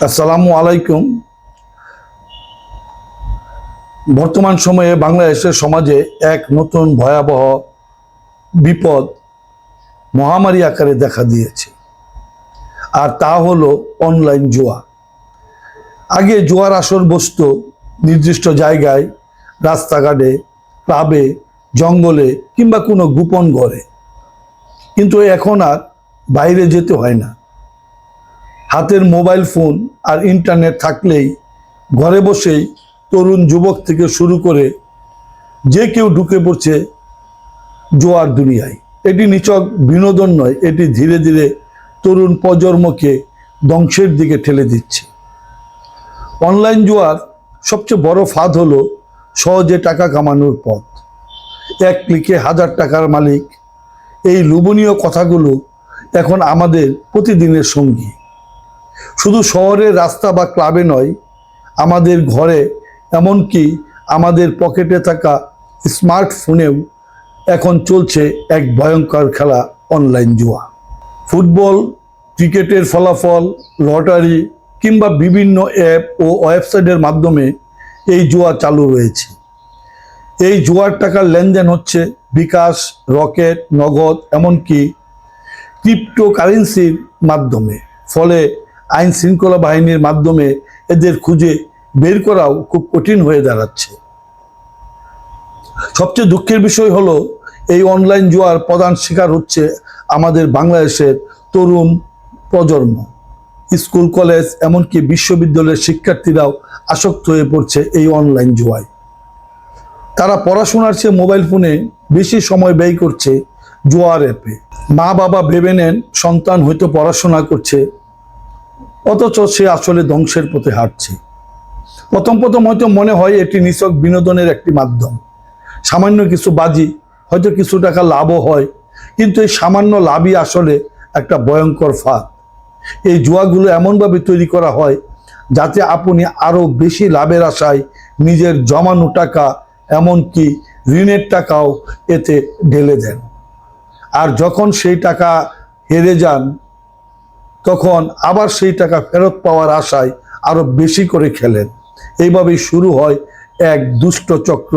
আসসালামু আলাইকুম। বর্তমান সময়ে বাংলাদেশের সমাজে এক নতুন ভয়াবহ বিপদ মহামারী আকারে দেখা দিয়েছে। আর তা হলো অনলাইন জুয়া। আগে জুয়ার আসর বসত নির্দিষ্ট জায়গায়, রাস্তাঘাটে, ক্লাবে, জঙ্গলে কিংবা কোনো গোপন ঘরে। কিন্তু এখন আর বাইরে যেতে হয় না। হাতের মোবাইল ফোন আর ইন্টারনেট থাকলেই ঘরে বসেই তরুণ যুবক থেকে শুরু করে যে কেউ ঢুকে পড়ছে জোয়ার দুনিয়ায়। এটি নিচক বিনোদন নয়, এটি ধীরে ধীরে তরুণ প্রজন্মকে ধ্বংসের দিকে ঠেলে দিচ্ছে। অনলাইন জোয়ার সবচেয়ে বড় ফাঁদ হলো সহজে টাকা কামানোর পথ। এক ক্লিকে হাজার টাকার মালিক। এই লোভনীয় কথাগুলো এখন আমাদের প্রতিদিনের সঙ্গী। শুধু শহরের রাস্তা বা ক্লাবে নয়, আমাদের ঘরে, এমনকি আমাদের পকেটে থাকা স্মার্টফোনেও এখন চলছে এক ভয়ঙ্কর খেলা অনলাইন জুয়া। ফুটবল, ক্রিকেটের ফলাফল, লটারি, কিংবা বিভিন্ন অ্যাপ ও ওয়েবসাইটের মাধ্যমে এই জুয়া চালু রয়েছে। এই জুয়ার টাকার লেনদেন হচ্ছে বিকাশ, রকেট, নগদ, এমনকি ক্রিপ্টোকারেন্সির মাধ্যমে। ফলে আইন শৃঙ্খলা বাহিনীর মাধ্যমে এদের খুঁজে বের করাও খুব কঠিন হয়ে দাঁড়াচ্ছে। সবচেয়ে দুঃখের বিষয় হলো, এই অনলাইন জুয়ার প্রধান শিকার হচ্ছে আমাদের বাংলাদেশের তরুণ প্রজন্ম। স্কুল, কলেজ, এমনকি বিশ্ববিদ্যালয়ের শিক্ষার্থীরাও আসক্ত হয়ে পড়ছে এই অনলাইন জুয়ায়। তারা পড়াশোনার চেয়ে মোবাইল ফোনে বেশি সময় ব্যয় করছে জুয়ার অ্যাপে। মা বাবা ভেবে নেন, সন্তান হয়তো পড়াশোনা করছে অথচ সে আসলে ধ্বংসের পথে হাঁটছে। প্রথম প্রথম হয়তো মনে হয় এটি নিছক বিনোদনের একটি মাধ্যম। সামান্য কিছু বাজি, হয়তো কিছু টাকা লাভও হয়, কিন্তু এই সামান্য লাভই আসলে একটা ভয়ঙ্কর ফাঁদ। এই জুয়াগুলো এমনভাবে তৈরি করা হয় যাতে আপনি আরও বেশি লাভের আশায় নিজের জমানো টাকা, এমনকি ঋণের টাকাও এতে ঢেলে দেন। আর যখন সেই টাকা হেরে যান তখন আবার সেই টাকা ফেরত পাওয়ার আশায় আরও বেশি করে খেলেন। এইভাবেই শুরু হয় এক দুষ্ট চক্র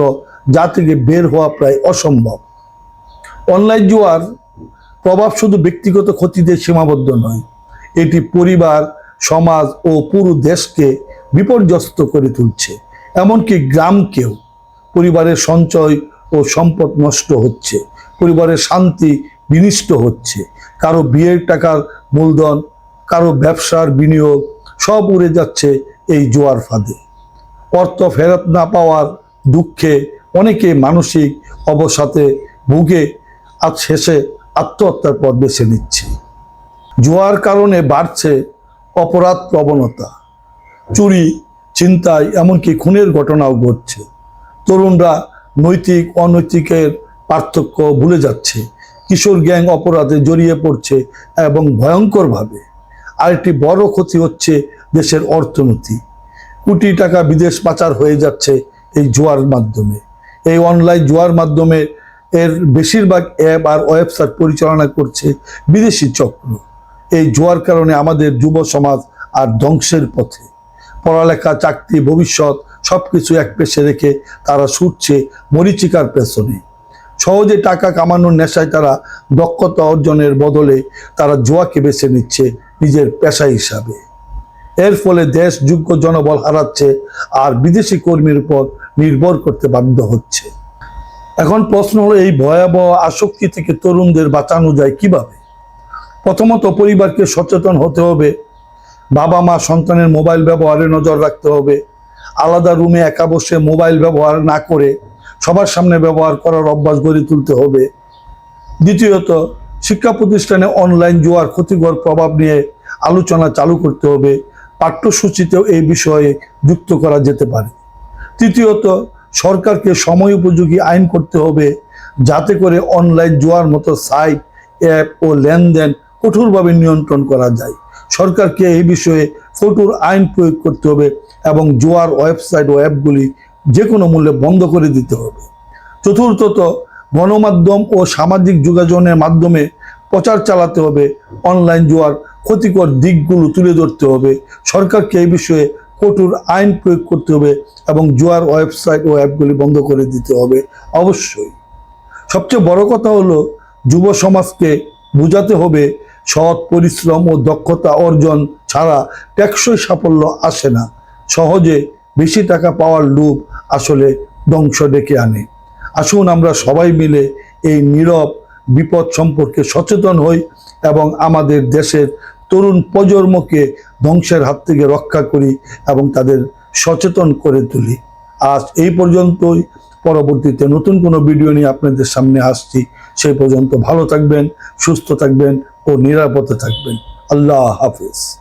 যা থেকে বের হওয়া প্রায় অসম্ভব। অনলাইন জুয়ার প্রভাব শুধু ব্যক্তিগত ক্ষতিতে সীমাবদ্ধ নয়, এটি পরিবার, সমাজ ও পুরো দেশকে বিপর্যস্ত করে তুলছে। এমনকি গ্রামকেও পরিবারের সঞ্চয় ও সম্পদ নষ্ট হচ্ছে, পরিবারের শান্তি বিনিষ্ট হচ্ছে। কারও বিয়ের টাকার মূলধন কারও ব্যবসার বিনিয়োগ সব উড়ে যাচ্ছে এই জোয়ার ফাঁদে। অর্থ ফেরত না পাওয়ার দুঃখে অনেকে মানসিক অবসাতে ভুগে, আজ শেষে আত্মহত্যার পথ বেছে নিচ্ছে। জোয়ার কারণে বাড়ছে অপরাধ প্রবণতা। চুরি চিন্তায় এমনকি খুনের ঘটনাও ঘটছে। তরুণরা নৈতিক, অনৈতিকের পার্থক্য ভুলে যাচ্ছে। কিশোর গ্যাং অপরাধে জড়িয়ে পড়ছে এবং ভয়ঙ্করভাবে। আরেকটি বড় ক্ষতি হচ্ছে দেশের অর্থনীতি। কোটি টাকা বিদেশ পাচার হয়ে যাচ্ছে এই জুয়ার মাধ্যমে। এই অনলাইন জুয়ার মাধ্যমে এর বেশিরভাগ অ্যাপ আর ওয়েবসাইট পরিচালনা করছে বিদেশি চক্র। এই জুয়ার কারণে আমাদের যুব সমাজ আর ধ্বংসের পথে। পড়ালেখা, চাকরি, ভবিষ্যৎ সব কিছু এক পেশে রেখে তারা ছুটছে মরিচিকার পেছনে। সহজে টাকা কামানোর নেশায় তারা দক্ষতা অর্জনের বদলে তারা জুয়াকে বেছে নিচ্ছে নিজের পেশা হিসাবে। এর ফলে দেশ যোগ্য জনবল হারাচ্ছে আর বিদেশি কর্মীর উপর নির্ভর করতে বাধ্য হচ্ছে। এখন প্রশ্ন হলো, এই ভয়াবহ আসক্তি থেকে তরুণদের বাঁচানো যায় কীভাবে? প্রথমত পরিবারকে সচেতন হতে হবে বাবা মা সন্তানের মোবাইল ব্যবহারে নজর রাখতে হবে, আলাদা রুমে একা বসে মোবাইল ব্যবহার না করে সবার সামনে ব্যবহার করার অভ্যাস গড়ে তুলতে হবে। দ্বিতীয়ত, শিক্ষা প্রতিষ্ঠানে অনলাইন জুয়ার ক্ষতিকর প্রভাব নিয়ে আলোচনা চালু করতে হবে, পাঠ্যসূচিতেও এই বিষয়ে যুক্ত করা যেতে পারে। তৃতীয়ত, সরকারকে সময় উপযোগী আইন করতে হবে, যাতে করে অনলাইন জোয়ার মতো সাইট, অ্যাপ ও লেনদেন কঠোরভাবে নিয়ন্ত্রণ করা যায়। সরকারকে এই বিষয়ে কঠোর আইন প্রয়োগ করতে হবে এবং জোয়ার ওয়েবসাইট ও অ্যাপগুলি যে কোনো মূল্যে বন্ধ করে দিতে হবে। চতুর্থত, গণমাধ্যম ও সামাজিক যোগাযোগের মাধ্যমে প্রচার চালাতে হবে, অনলাইন জুয়ার ক্ষতিকর দিকগুলো তুলে ধরতে হবে। সরকারকে এই বিষয়ে কঠোর আইন প্রয়োগ করতে হবে এবং জুয়ার ওয়েবসাইট ও অ্যাপগুলি বন্ধ করে দিতে হবে অবশ্যই। সবচেয়ে বড় কথা হলো, যুব সমাজকে বোঝাতে হবে সৎ পরিশ্রম ও দক্ষতা অর্জন ছাড়া টেকসই সাফল্য আসে না। সহজে বেশি টাকা পাওয়ার লোভ আসলে ধ্বংস ডেকে আনে। আসুন আমরা সবাই মিলে এই নীরব বিপদ সম্পর্কে সচেতন হই এবং আমাদের দেশের তরুণ প্রজন্মকে ধ্বংসের হাত থেকে রক্ষা করি এবং তাদের সচেতন করে তুলি। আজ এই পর্যন্তই। পরবর্তীতে নতুন কোনো ভিডিও নিয়ে আপনাদের সামনে আসছি। সেই পর্যন্ত ভালো থাকবেন, সুস্থ থাকবেন ও নিরাপদে থাকবেন। আল্লাহ হাফিজ।